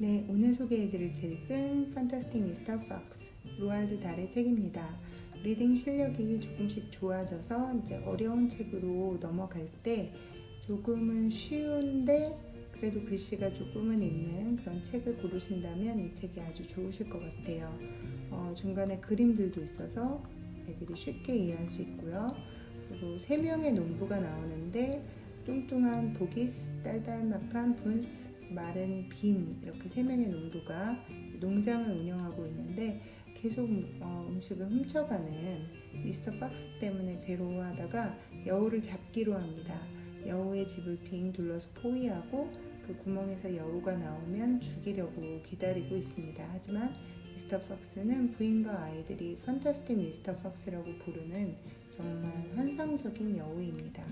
네, 오늘 소개해드릴 책은 판타스틱 미스터 박스 로알드 달의 책입니다. 리딩 실력이 조금씩 좋아져서 이제 어려운 책으로 넘어갈 때 조금은 쉬운데 그래도 글씨가 조금은 있는 그런 책을 고르신다면 이 책이 아주 좋으실 것 같아요. 어, 중간에 그림들도 있어서 애들이 쉽게 이해할 수 있고요. 그리고 세 명의 농부가 나오는데 뚱뚱한 보기스, 딸딸막한 분스, 마른 빈 이렇게 세 명의 농부가 농장을 운영하고 있는데 계속 어, 음식을 훔쳐가는 미스터 박스 때문에 괴로워하다가 여우를 잡기로 합니다. 여우의 집을 빙 둘러서 포위하고 그 구멍에서 여우가 나오면 죽이려고 기다리고 있습니다. 하지만 미스터 박스는 부인과 아이들이 판타스틱 미스터 박스라고 부르는 정말 환상적인 여우입니다.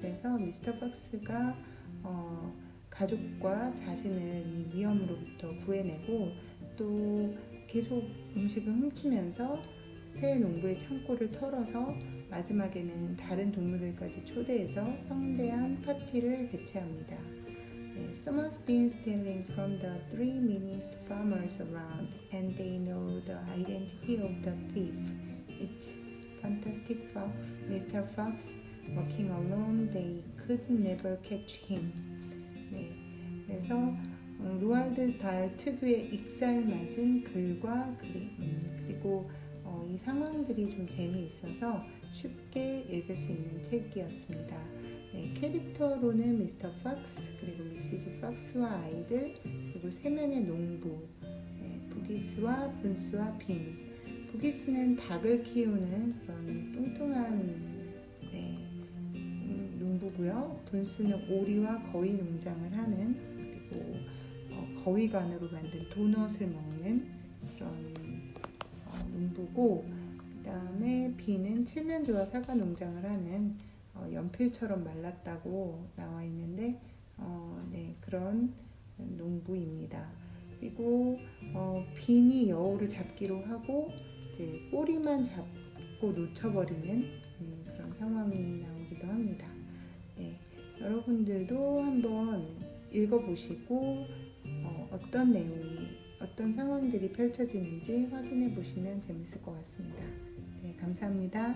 그래서 미스터 박스가 어, 가족과 자신을 이 위험으로부터 구해내고 또 계속 음식을 훔치면서 새 농부의 창고를 털어서 마지막에는 다른 동물들까지 초대해서 성대한 파티를 개최합니다. 네, Someone's been stealing from the three meanest farmers around, and they know the identity of the thief. It's Fantastic Fox, Mr. Fox. Walking alone, they could never catch him. 네, 그래서 음, 로알드 달 특유의 익살 맞은 글과 그림 그리고 어, 이 상황들이 좀 재미있어서 쉽게 읽을 수 있는 책이었습니다. 네, 캐릭터로는 미스터 박스 그리고 미시즈 박스와 아이들 그리고 세 명의 농부 네, 부기스와 분스와 빈 부기스는 닭을 키우는 그런 뚱뚱한 네, 음, 농부고요. 분스는 오리와 거위 농장을 하는 그리고 어, 거위간으로 만든 도넛을 먹는 그런 어, 농부고 그 다음에 비는 칠면조와 사과 농장을 하는 어, 연필처럼 말랐다고 나와 있는데 어, 네, 그런 농부입니다. 그리고 어, 빈이 여우를 잡기로 하고 이제 꼬리만 잡고 놓쳐버리는 음, 그런 상황이 나오기도 합니다. 네, 여러분들도 한번 읽어보시고 어, 어떤 내용이 어떤 상황들이 펼쳐지는지 확인해 보시면 재밌을 것 같습니다. 네, 감사합니다.